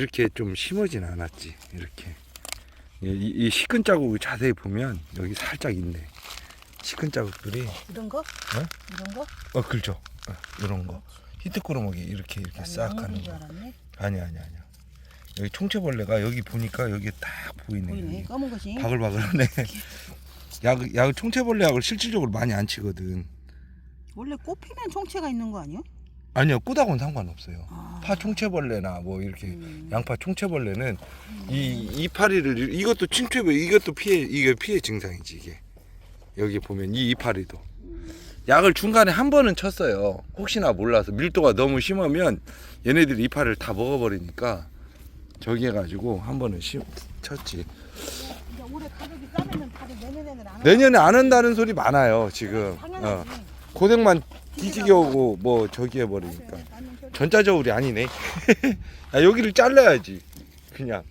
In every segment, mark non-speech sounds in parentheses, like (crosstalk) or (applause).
이렇게 좀 심어진 않았지. 이렇게. 이, 이- 이 시큰 자국을 자세히 보면 여기 살짝 있네. 시큰 자국들이 이런 거? 이런 거? 어 그렇죠. 어, 이런 거. 히트꾸러먹이 이렇게 이렇게 싹줄 거. 아니 아니 아니야. 여기 총체벌레가 여기 보니까 여기 딱 보이네. 보이네. 검은 것이. 바글바글하네. (laughs) 약, 약 총체벌레 약을 실질적으로 많이 안 치거든. 원래 꽃 피면 총체가 있는 거 아니야? 아니요, 꽃하고는 상관없어요. 아. 파 총체벌레나 뭐 이렇게 음. 양파 총체벌레는 이 이파리를 이것도 총체벌 이것도 피해 이게 피해 증상이지 이게 여기 보면 이 이파리도 약을 중간에 한 번은 쳤어요. 혹시나 몰라서 밀도가 너무 심하면 얘네들이 이파리를 다 먹어버리니까 저기 해가지고 한 번은 심, 쳤지. 이제 올해 가격이 싸면은 다들 내년에는 안 내년에 안 한다는 소리 많아요 지금. 어. 당연하지. 고생만 뒤지게 오고 뭐 저기 해버리니까 전자저울이 아니네 야, (laughs) 여기를 잘라야지 그냥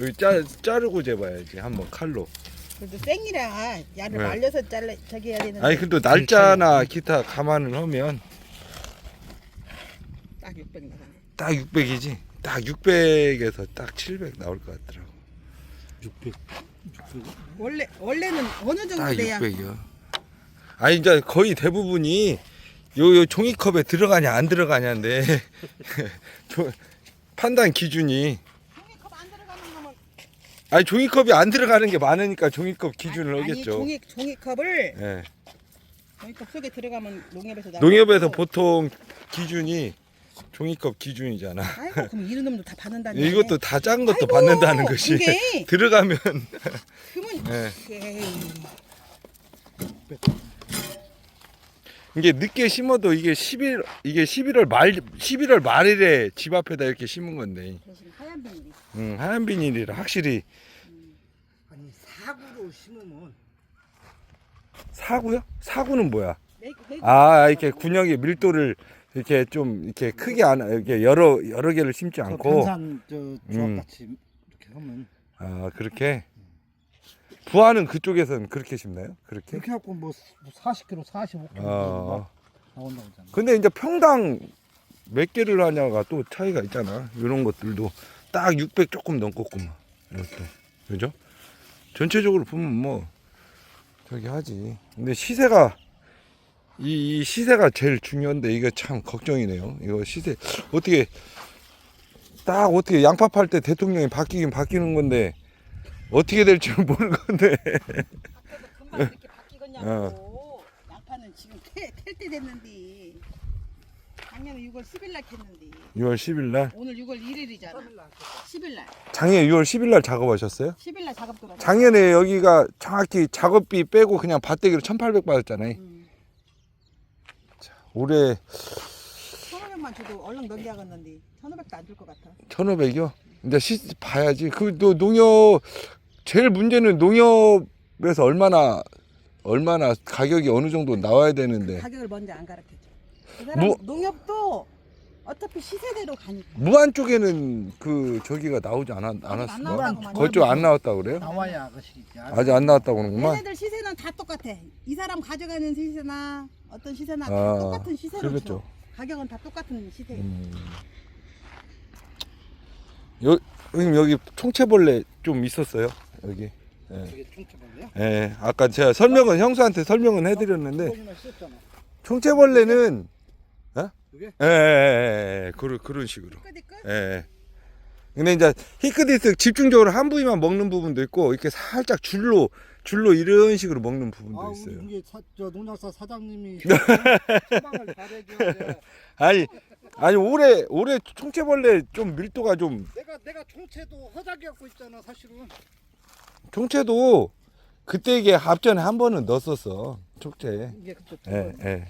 여기 자, 자르고 재봐야지 한번 칼로 그래도 생이라 야를 네. 말려서 잘라 저기 해야 되는데 아니 그래도 날짜나 기타 감안을 하면 딱 600 나가네. 딱 600이지 딱 600에서 딱 700 나올 것 같더라고 600. 600. 원래 원래는 어느 정도 딱 돼야 600이요 아니 이제 거의 대부분이 요, 요 종이컵에 들어가냐 안 들어가냐인데 (laughs) 조- 판단 기준이 종이컵 안 들어가는 거면 아니 종이컵이 안 들어가는 게 많으니까 종이컵 기준을 아니, 하겠죠. 종이 종이컵을 예. 종이컵 속에 들어가면 농협에서 나. 농협에서 보통 기준이 종이컵 기준이잖아. 아이고 그럼 이런 놈도 다 받는다니. 이것도 다 작은 것도 아이고, 받는다는 것이 이게 (laughs) 들어가면 그러면 (laughs) 예. 에이, 이게 늦게 심어도 이게 11 이게 11월 말 11월 말일에 집 앞에다 이렇게 심은 건데. 대신 하얀 비닐이. 음, 하얀 비닐이라 확실히 아니 사구로 심으면 사구요? 사구는 뭐야? 매- 매- 아, 이렇게 군역의 밀도를 이렇게 좀 이렇게 크게 안 이렇게 여러 여러 개를 심지 그 않고 편산 저 음. 조합 같이 이렇게 하면 아 그렇게 부하는 그쪽에서는 그렇게 심나요? 그렇게? 그렇게 갖고 뭐 40kg, 45kg 아 나온다고 하잖아. 근데 이제 평당 몇 개를 하냐가 또 차이가 있잖아. 이런 것들도 딱 600 조금 넘겠구만. 이것도 그죠? 전체적으로 보면 뭐 저기 하지. 근데 시세가 이, 이 시세가 제일 중요한데 이게 참 걱정이네요. 이거 시세 어떻게 딱 어떻게 양파 팔 때 대통령이 바뀌긴 바뀌는 건데 어떻게 될지는 모르는 건데 앞에서 금방 이렇게 바뀌겠냐고. 어. 양파는 지금 텔때 됐는데. 작년에 6월 10일 날 캤는데 6월 10일 날 오늘 6월 1일이잖아. 10일 날. 작년 6월 10일 날 작업하셨어요? 10일 날 작업 들어가. 작년에 여기가 정확히 작업비 빼고 그냥 밭대기로 1800 받았잖아요. 음. 올해 1,500만 줘도 얼른 넘겨야겠는데 1,500도 안 줄 것 같아. 1500이요? 이제 시 봐야지. 그또 농협 제일 문제는 농협에서 얼마나 얼마나 가격이 어느 정도 나와야 되는데 가격을 먼저 안 가르쳐줘. 그 사람 뭐- 농협도 어차피 시세대로 가니까. 무안 쪽에는 그 저기가 나오지 않았, 안 않았을까? 많이 그쪽 안 나왔다고 그래요? 나와야 그것이 이제 아직 안 나왔다고 그러는구만. 얘네들 시세는 다 똑같아. 이 사람 가져가는 시세나 어떤 시세나 다 아, 똑같은 시세로 그러겠죠. 줘. 가격은 다 똑같은 시세. 음. 여, 형님 여기 총체벌레 좀 있었어요. 여기. 예. 예, 아까 제가 설명은 형수한테 설명은 해드렸는데. 총체벌레는 어? 이게? 예, 예, 예, 예, 그런 그런 식으로. 끝. 예. 예. 근데 이제 히크디스 집중적으로 한 부위만 먹는 부분도 있고 이렇게 살짝 줄로 줄로 이런 식으로 먹는 부분도 아, 있어요. 우리 이게 사, 저 농약사 사장님이 (laughs) 처방을 잘해줘야 돼. 아니 아니 올해 올해 총체벌레 좀 밀도가 좀 내가 내가 총체도 허작이 갖고 있잖아 사실은. 총체도 그때 이게 합전에 한 번은 넣었었어 총체. 이게 예, 예.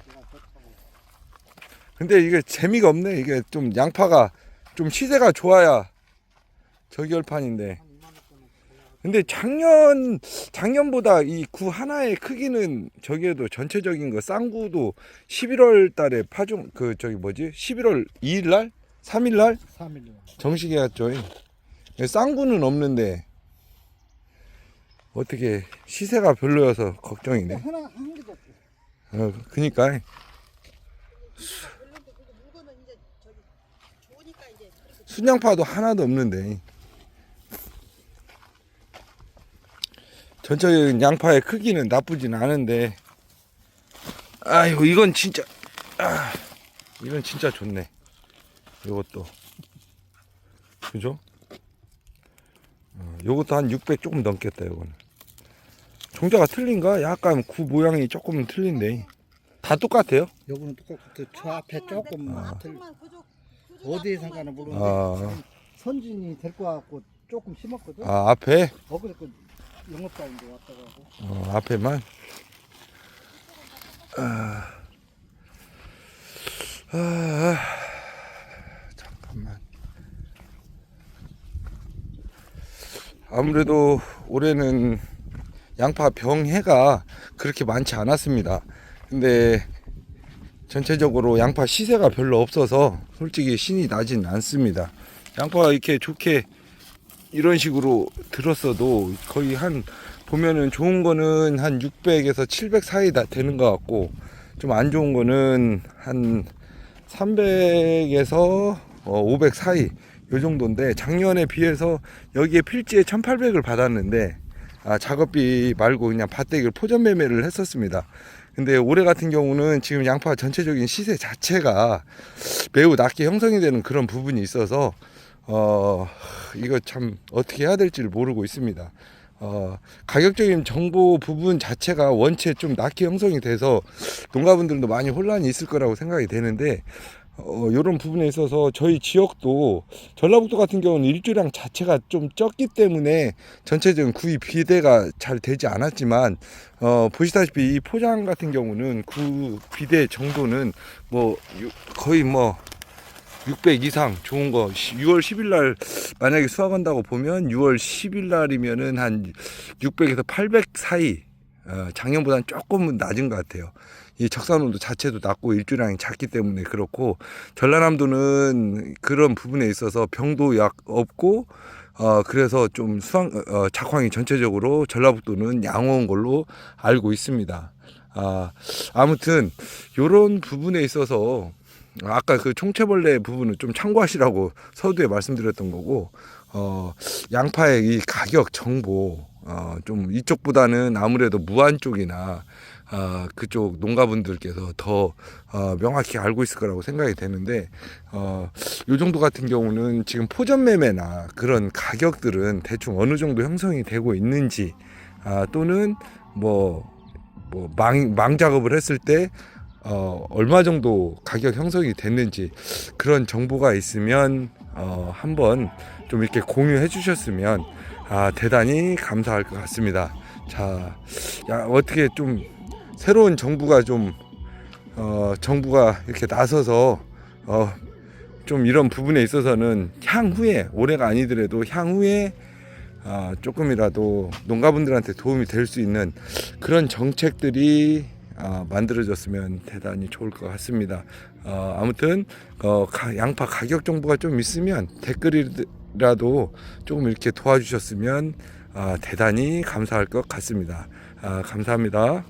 근데 이게 재미가 없네. 이게 좀 양파가 좀 시세가 좋아야 저결판인데. 한 2만 원짜리. 근데 작년 작년보다 이 구 하나의 크기는 저기에도 전체적인 거 쌍구도 11월 달에 파종 그 저기 뭐지? 11월 2일 날? 3일 날 3일로. 정식 해왔죠. 쌍구는 없는데 어떻게 시세가 별로여서 걱정이네. 하나 한 개도 없고. 어, 그니까 순양파도 하나도 없는데 전체적인 양파의 크기는 나쁘진 않은데 아이고 이건 진짜 아, 이건 진짜 좋네 이것도 그죠? 어, 요것도 한 600 조금 넘겠다 요거는 종자가 틀린가? 약간 구 모양이 조금 틀린데 다 똑같아요? 요거는 똑같고 저 앞에 조금 아. 틀-. 어디에 상관은 모르는데 아. 선진이 될 것 같고 조금 심었거든. 아 앞에? 어 그래 그 영업장인데 왔다가 하고. 어, 앞에만. 아, 아, 잠깐만. 아무래도 올해는 양파 병해가 그렇게 많지 않았습니다. 근데 전체적으로 양파 시세가 별로 없어서 솔직히 신이 나진 않습니다. 양파가 이렇게 좋게 이런 식으로 들었어도 거의 한 보면은 좋은 거는 한 600에서 700 사이 다 되는 것 같고 좀 안 좋은 거는 한 300에서 500 사이 요 정도인데 작년에 비해서 여기에 필지에 1800을 받았는데 아, 작업비 말고 그냥 밭대기를 포전 매매를 했었습니다. 근데 올해 같은 경우는 지금 양파 전체적인 시세 자체가 매우 낮게 형성이 되는 그런 부분이 있어서 어 이거 참 어떻게 해야 될지를 모르고 있습니다. 어 가격적인 정보 부분 자체가 원체 좀 낮게 형성이 돼서 농가분들도 많이 혼란이 있을 거라고 생각이 되는데 어, 이런 부분에 있어서 저희 지역도 전라북도 같은 경우는 일조량 자체가 좀 적기 때문에 전체적인 구입 비대가 잘 되지 않았지만 어, 보시다시피 이 포장 같은 경우는 구 비대 정도는 뭐 유- 거의 뭐 600 이상 좋은 거. 6월 10일 날 만약에 수확한다고 보면 6월 10일 날이면은 한 600에서 800 사이 어, 작년보다는 조금은 낮은 것 같아요. 이 적산온도 자체도 낮고 일조량이 작기 때문에 그렇고 전라남도는 그런 부분에 있어서 병도 약 없고 어 그래서 좀 수확 어, 작황이 전체적으로 전라북도는 양호한 걸로 알고 있습니다. 아 아무튼 요런 부분에 있어서 아까 그 총체벌레 부분은 좀 참고하시라고 서두에 말씀드렸던 거고 어 양파의 이 가격 정보 어 좀 이쪽보다는 아무래도 무안 쪽이나 어 그쪽 농가분들께서 더 어, 명확히 알고 있을 거라고 생각이 되는데 어 요 정도 같은 경우는 지금 포전 매매나 그런 가격들은 대충 어느 정도 형성이 되고 있는지 아 또는 뭐 뭐 망, 망 작업을 했을 때 어, 얼마 정도 가격 형성이 됐는지 그런 정보가 있으면 어, 한번 좀 이렇게 공유해 주셨으면 아, 대단히 감사할 것 같습니다. 자, 야, 어떻게 좀 새로운 정부가 좀 어, 정부가 이렇게 나서서 어, 좀 이런 부분에 있어서는 향후에 올해가 아니더라도 향후에 아, 조금이라도 농가분들한테 도움이 될 수 있는 그런 정책들이 아, 만들어졌으면 대단히 좋을 것 같습니다. 어, 아무튼 어, 가- 양파 가격 정보가 좀 있으면 댓글이라도 조금 이렇게 도와주셨으면 아, 대단히 감사할 것 같습니다. 아, 감사합니다.